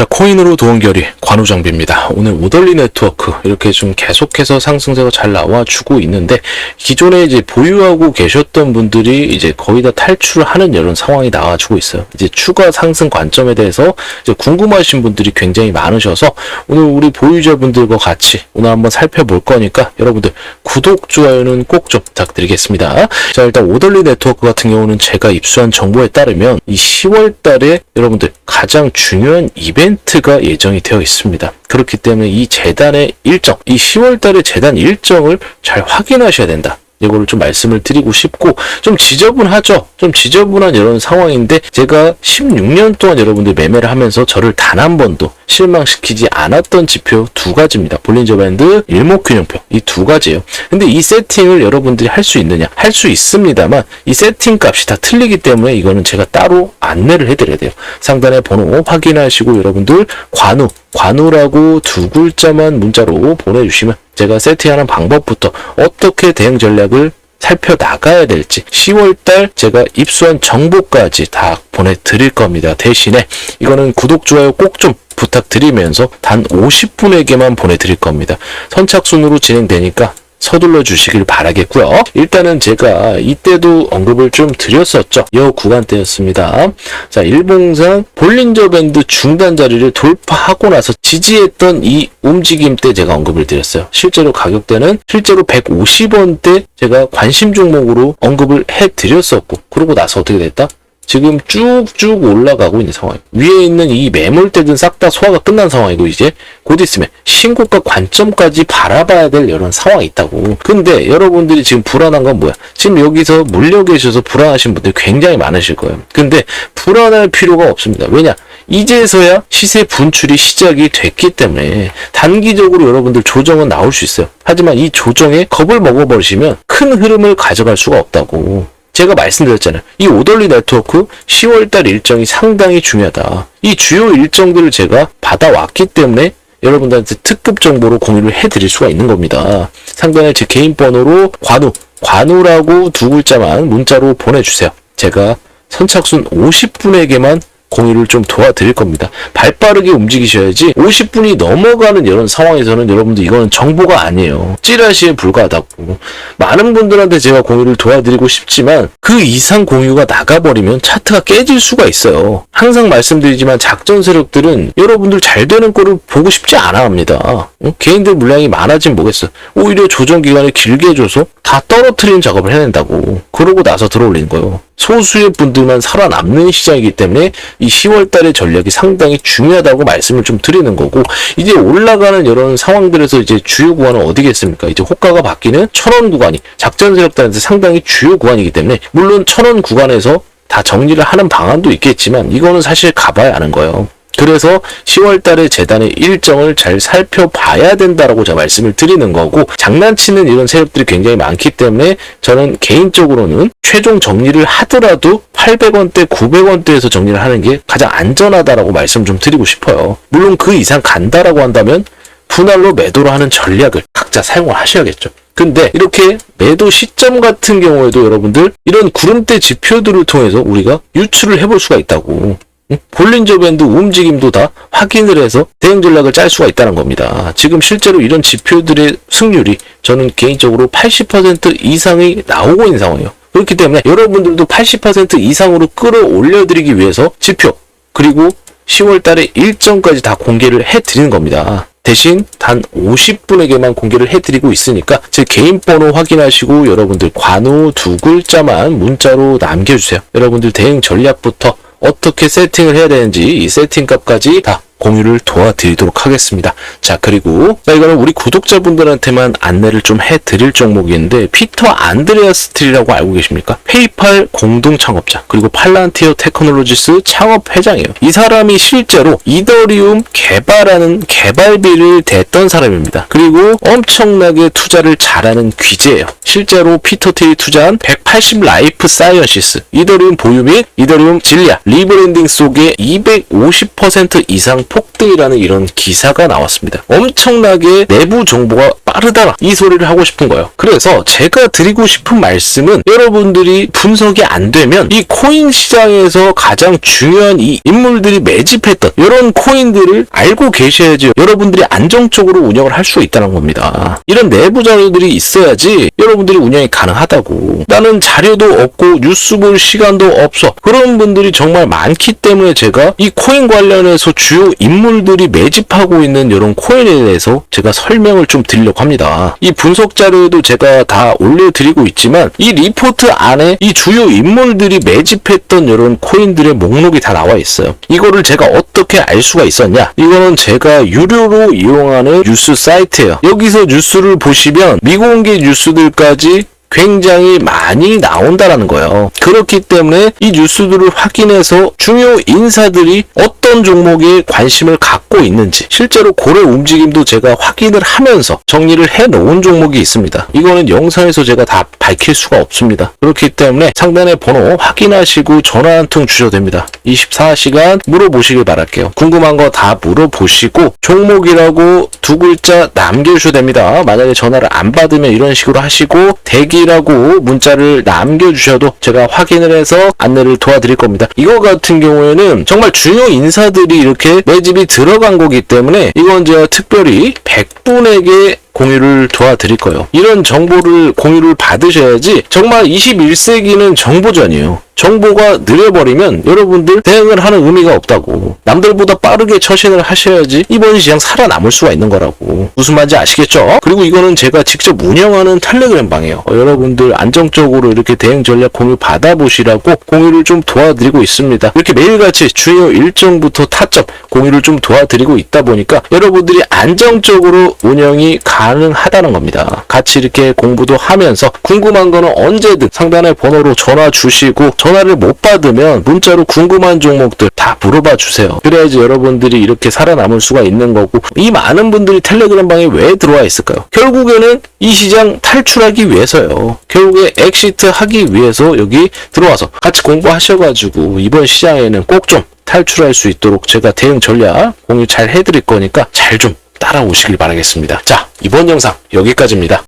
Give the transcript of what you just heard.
자, 코인으로 도원결이 관우정비입니다. 오늘 오덜리 네트워크 이렇게 좀 계속해서 상승세가 잘 나와주고 있는데 기존에 이제 보유하고 계셨던 분들이 이제 거의 다 탈출을 하는 이런 상황이 나와주고 있어요. 이제 추가 상승 관점에 대해서 궁금하신 분들이 굉장히 많으셔서 오늘 우리 보유자분들과 같이 오늘 한번 살펴볼 거니까 여러분들 구독, 좋아요는 꼭 좀 부탁드리겠습니다. 자, 일단 오덜리 네트워크 같은 경우는 제가 입수한 정보에 따르면 이 10월 달에 여러분들 가장 중요한 이벤트 가 예정이 되어 있습니다. 그렇기 때문에 이 재단의 일정, 이 10월 달의 재단 일정을 잘 확인하셔야 된다. 이거를 좀 말씀을 드리고 싶고 좀 지저분하죠. 좀 지저분한 이런 상황인데 제가 16년 동안 여러분들 매매를 하면서 저를 단 한 번도 실망시키지 않았던 지표 두 가지입니다. 볼린저 밴드, 일목균형표 이 두 가지예요. 근데 이 세팅을 여러분들이 할 수 있느냐? 할 수 있습니다만 이 세팅 값이 다 틀리기 때문에 이거는 제가 따로 안내를 해드려야 돼요. 상단에 번호 확인하시고 여러분들 관우 관우라고 두 글자만 문자로 보내주시면 제가 세팅하는 방법부터 어떻게 대응 전략을 살펴 나가야 될지 10월달 제가 입수한 정보까지 다 보내드릴 겁니다. 대신에 이거는 구독, 좋아요 꼭 좀 부탁드리면서 단 50분에게만 보내드릴 겁니다. 선착순으로 진행되니까 서둘러 주시길 바라겠고요. 일단은 제가 이때도 언급을 좀 드렸었죠. 이 구간대였습니다. 자, 일봉상 볼린저 밴드 중단 자리를 돌파하고 나서 지지했던 이 움직임 때 제가 언급을 드렸어요. 실제로 가격대는 실제로 150원대 제가 관심 종목으로 언급을 해 드렸었고 그러고 나서 어떻게 됐다? 지금 쭉쭉 올라가고 있는 상황. 위에 있는 이 매물대든 싹 다 소화가 끝난 상황이고 이제 곧 있으면 신고가 관점까지 바라봐야 될 이런 상황이 있다고. 근데 여러분들이 지금 불안한 건 뭐야? 지금 여기서 물려 계셔서 불안하신 분들이 굉장히 많으실 거예요. 근데 불안할 필요가 없습니다. 왜냐? 이제서야 시세 분출이 시작이 됐기 때문에 단기적으로 여러분들 조정은 나올 수 있어요. 하지만 이 조정에 겁을 먹어버리시면 큰 흐름을 가져갈 수가 없다고. 제가 말씀드렸잖아요. 이 오돌리 네트워크 10월달 일정이 상당히 중요하다. 이 주요 일정들을 제가 받아왔기 때문에 여러분들한테 특급 정보로 공유를 해드릴 수가 있는 겁니다. 상단에 제 개인 번호로 관우, 관우라고 두 글자만 문자로 보내주세요. 제가 선착순 50분에게만 공유를 좀 도와드릴 겁니다. 발 빠르게 움직이셔야지 50분이 넘어가는 이런 상황에서는 여러분들 이거는 정보가 아니에요. 찌라시에 불과하다고. 많은 분들한테 제가 공유를 도와드리고 싶지만 그 이상 공유가 나가버리면 차트가 깨질 수가 있어요. 항상 말씀드리지만 작전 세력들은 여러분들 잘 되는 거를 보고 싶지 않아 합니다. 어? 개인들 물량이 많아진 뭐겠어. 오히려 조정 기간을 길게 해줘서 다 떨어뜨리는 작업을 해낸다고. 그러고 나서 들어올리는 거예요. 소수의 분들만 살아남는 시장이기 때문에 이 10월 달의 전략이 상당히 중요하다고 말씀을 좀 드리는 거고 이제 올라가는 이런 상황들에서 이제 주요 구간은 어디겠습니까? 이제 호가가 바뀌는 천원 구간이 작전 세력들한테 상당히 주요 구간이기 때문에 물론 천원 구간에서 다 정리를 하는 방안도 있겠지만 이거는 사실 가봐야 아는 거예요. 그래서 10월 달에 재단의 일정을 잘 살펴봐야 된다라고 제가 말씀을 드리는 거고 장난치는 이런 세력들이 굉장히 많기 때문에 저는 개인적으로는 최종 정리를 하더라도 800원대, 900원대에서 정리를 하는 게 가장 안전하다라고 말씀 좀 드리고 싶어요. 물론 그 이상 간다라고 한다면 분할로 매도를 하는 전략을 각자 사용을 하셔야겠죠. 근데 이렇게 매도 시점 같은 경우에도 여러분들 이런 구름대 지표들을 통해서 우리가 유출을 해볼 수가 있다고. 응? 볼린저 밴드 움직임도 다 확인을 해서 대응 전략을 짤 수가 있다는 겁니다. 지금 실제로 이런 지표들의 승률이 저는 개인적으로 80% 이상이 나오고 있는 상황이에요. 그렇기 때문에 여러분들도 80% 이상으로 끌어올려드리기 위해서 지표 그리고 10월 달에 일정까지 다 공개를 해드리는 겁니다. 대신 단 50분에게만 공개를 해드리고 있으니까 제 개인 번호 확인하시고 여러분들 관우 두 글자만 문자로 남겨주세요. 여러분들 대응 전략부터 어떻게 세팅을 해야 되는지 이 세팅 값까지 다 공유를 도와드리도록 하겠습니다. 자, 그리고 자, 이거는 우리 구독자분들한테만 안내를 좀 해드릴 종목인데 피터 안드레아스 트리라고 알고 계십니까? 페이팔 공동 창업자 그리고 팔란티어 테크놀로지스 창업 회장이에요. 이 사람이 실제로 이더리움 개발하는 개발비를 댔던 사람입니다. 그리고 엄청나게 투자를 잘하는 귀재예요. 실제로 피터 테이 투자한 180 라이프 사이언시스, 이더리움 보유 및 이더리움 진리아 리브랜딩 속에 250% 이상 폭등이라는 이런 기사가 나왔습니다. 엄청나게 내부 정보가 빠르다 이 소리를 하고 싶은 거예요. 그래서 제가 드리고 싶은 말씀은 여러분들이 분석이 안 되면 이 코인 시장에서 가장 중요한 이 인물들이 매집했던 이런 코인들을 알고 계셔야지 여러분들이 안정적으로 운영을 할 수 있다는 겁니다. 이런 내부 자료들이 있어야지 여러분들이 운영이 가능하다고. 나는 자료도 없고 뉴스 볼 시간도 없어. 그런 분들이 정말 많기 때문에 제가 이 코인 관련해서 주요 인물들이 매집하고 있는 이런 코인에 대해서 제가 설명을 좀 드리려고 합니다. 이 분석 자료도 제가 다 올려드리고 있지만 이 리포트 안에 이 주요 인물들이 매집했던 이런 코인들의 목록이 다 나와 있어요. 이거를 제가 어떻게 알 수가 있었냐? 이거는 제가 유료로 이용하는 뉴스 사이트예요. 여기서 뉴스를 보시면 미공개 뉴스들까지 굉장히 많이 나온다라는 거예요. 그렇기 때문에 이 뉴스들을 확인해서 중요 인사들이 어떤 종목에 관심을 갖고 있는지 실제로 고래 움직임도 제가 확인을 하면서 정리를 해 놓은 종목이 있습니다. 이거는 영상에서 제가 다 밝힐 수가 없습니다. 그렇기 때문에 상단의 번호 확인하시고 전화 한 통 주셔도 됩니다. 24시간 물어보시길 바랄게요. 궁금한 거 다 물어보시고 종목이라고 두 글자 남겨주셔도 됩니다. 만약에 전화를 안 받으면 이런 식으로 하시고 대기 라고 문자를 남겨주셔도 제가 확인을 해서 안내를 도와드릴 겁니다. 이거 같은 경우에는 정말 중요 인사들이 이렇게 매집이 들어간 거기 때문에 이건 제가 특별히 100분에게 공유를 도와드릴 거예요. 이런 정보를 공유를 받으셔야지 정말 21세기는 정보전이에요. 정보가 느려버리면 여러분들 대응을 하는 의미가 없다고. 남들보다 빠르게 처신을 하셔야지 이번 시장 살아남을 수가 있는 거라고. 무슨 말인지 아시겠죠? 그리고 이거는 제가 직접 운영하는 텔레그램 방이에요. 어, 여러분들 안정적으로 이렇게 대응 전략 공유 받아보시라고 공유를 좀 도와드리고 있습니다. 이렇게 매일같이 주요 일정부터 타점 공유를 좀 도와드리고 있다 보니까 여러분들이 안정적으로 운영이 가능하다는 겁니다. 같이 이렇게 공부도 하면서 궁금한 거는 언제든 상단의 번호로 전화 주시고 전화를 못 받으면 문자로 궁금한 종목들 다 물어봐 주세요. 그래야지 여러분들이 이렇게 살아남을 수가 있는 거고 이 많은 분들이 텔레그램 방에 왜 들어와 있을까요? 결국에는 이 시장 탈출하기 위해서요. 결국에 엑시트 하기 위해서 여기 들어와서 같이 공부하셔가지고 이번 시장에는 꼭 좀 탈출할 수 있도록 제가 대응 전략 공유 잘 해드릴 거니까 잘 좀 따라오시길 바라겠습니다. 자, 이번 영상 여기까지입니다.